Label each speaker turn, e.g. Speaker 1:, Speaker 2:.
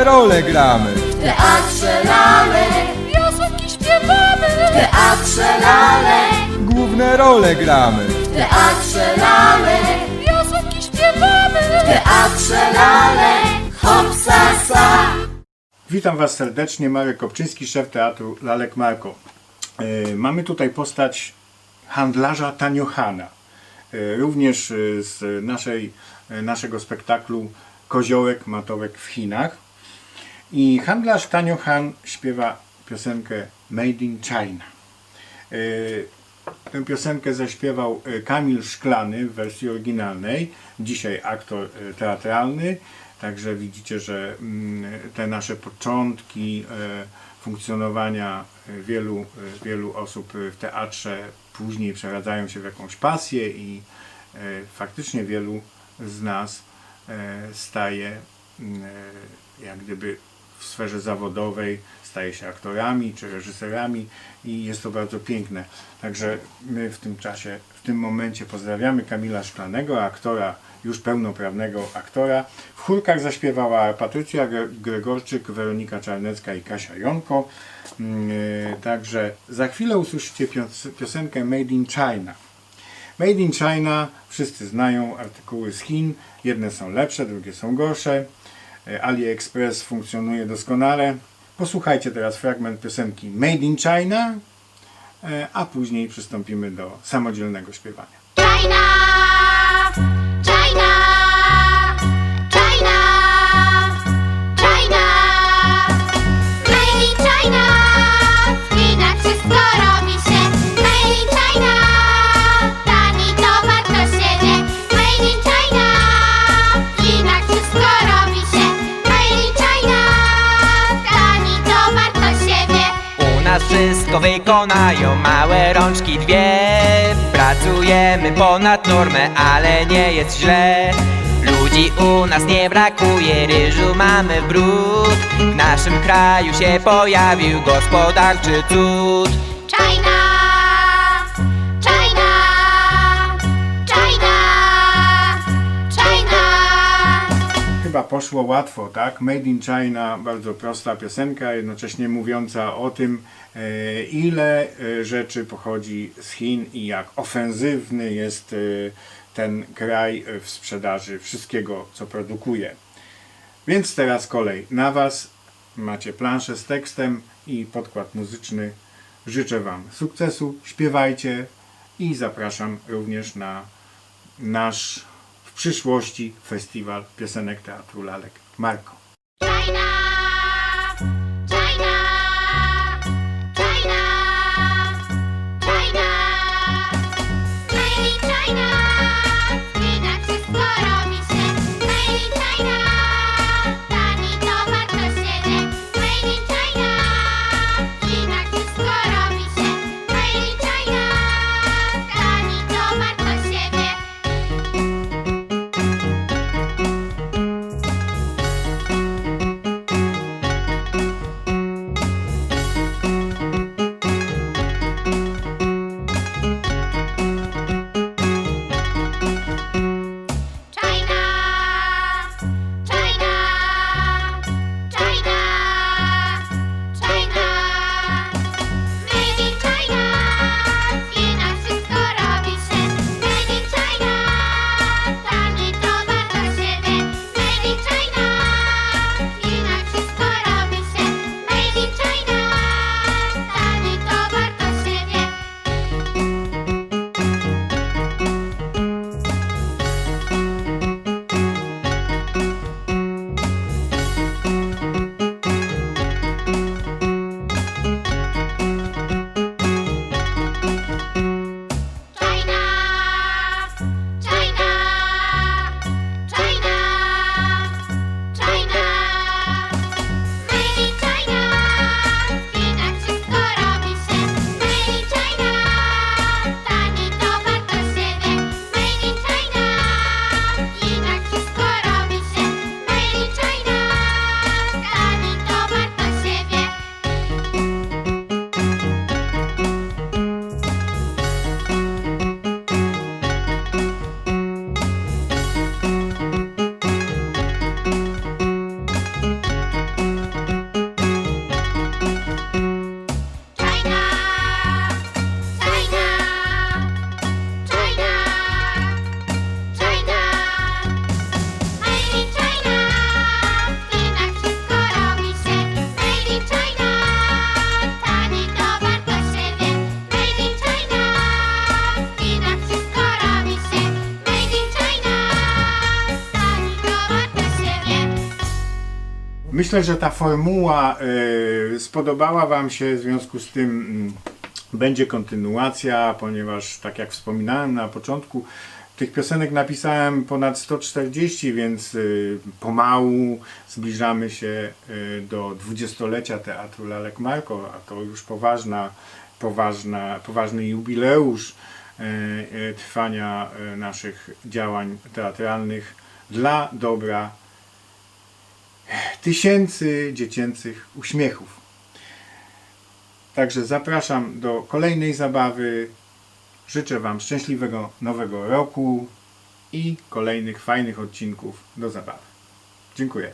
Speaker 1: Główne role gramy.
Speaker 2: W teatrze lalek,
Speaker 3: Piosenki śpiewamy,
Speaker 2: w teatrze lalek,
Speaker 1: Główne role gramy.
Speaker 2: w teatrze lalek,
Speaker 3: piosenki śpiewamy.
Speaker 2: w teatrze lalek, hopsasa.
Speaker 4: Witam Was serdecznie, Marek Kopczyński, szef teatru Lalek Marko. E, Mamy tutaj postać handlarza Taniochana, e, również e, z naszej, e, naszego spektaklu Koziołek Matołek w Chinach. I handlarz Taniochan śpiewa piosenkę Made in China. E, Tę piosenkę zaśpiewał e, Kamil Szklany w wersji oryginalnej, dzisiaj aktor e, teatralny. Także widzicie, że mm, te nasze początki funkcjonowania wielu, wielu osób w teatrze później przeradzają się w jakąś pasję i faktycznie wielu z nas staje mm, jak gdyby w sferze zawodowej staje się aktorami czy reżyserami i jest to bardzo piękne. Także my w tym czasie, w tym momencie pozdrawiamy Kamila Szklanego, aktora, już pełnoprawnego aktora. W chórkach zaśpiewała Patrycja Gre- Gregorczyk, Weronika Czarnecka i Kasia Jonko. Mm, e, Także za chwilę usłyszycie pios- piosenkę Made in China. Made in China, wszyscy znają artykuły z Chin. Jedne są lepsze, drugie są gorsze. E, AliExpress funkcjonuje doskonale. Posłuchajcie teraz fragment piosenki Made in China, e, a później przystąpimy do samodzielnego śpiewania.
Speaker 5: China,
Speaker 6: wykonają małe rączki dwie. Pracujemy ponad normę, ale nie jest źle. Ludzi u nas nie brakuje, ryżu mamy w W naszym kraju się pojawił gospodarczy cud.
Speaker 5: China,
Speaker 4: poszło łatwo, tak? Made in China, bardzo prosta piosenka, jednocześnie mówiąca o tym, e, ile e, rzeczy pochodzi z Chin i jak ofensywny jest e, ten kraj w sprzedaży wszystkiego, co produkuje. Więc teraz kolej na Was. Macie planszę z tekstem i podkład muzyczny. Życzę Wam sukcesu, śpiewajcie i zapraszam również na nasz przyszłości festiwal piosenek Teatru Lalek Marko. Myślę, że ta formuła e, spodobała Wam się, w związku z tym mm, będzie kontynuacja, ponieważ tak jak wspominałem na początku, tych piosenek napisałem ponad 140, więc y, pomału zbliżamy się y, do dwudziestolecia Teatru Lalek Marko, a to już poważna, poważna, poważny jubileusz y, y, trwania y, naszych działań teatralnych dla dobra tysięcy dziecięcych uśmiechów. Także zapraszam do kolejnej zabawy. Życzę Wam szczęśliwego nowego roku i kolejnych fajnych odcinków do zabawy. Dziękuję.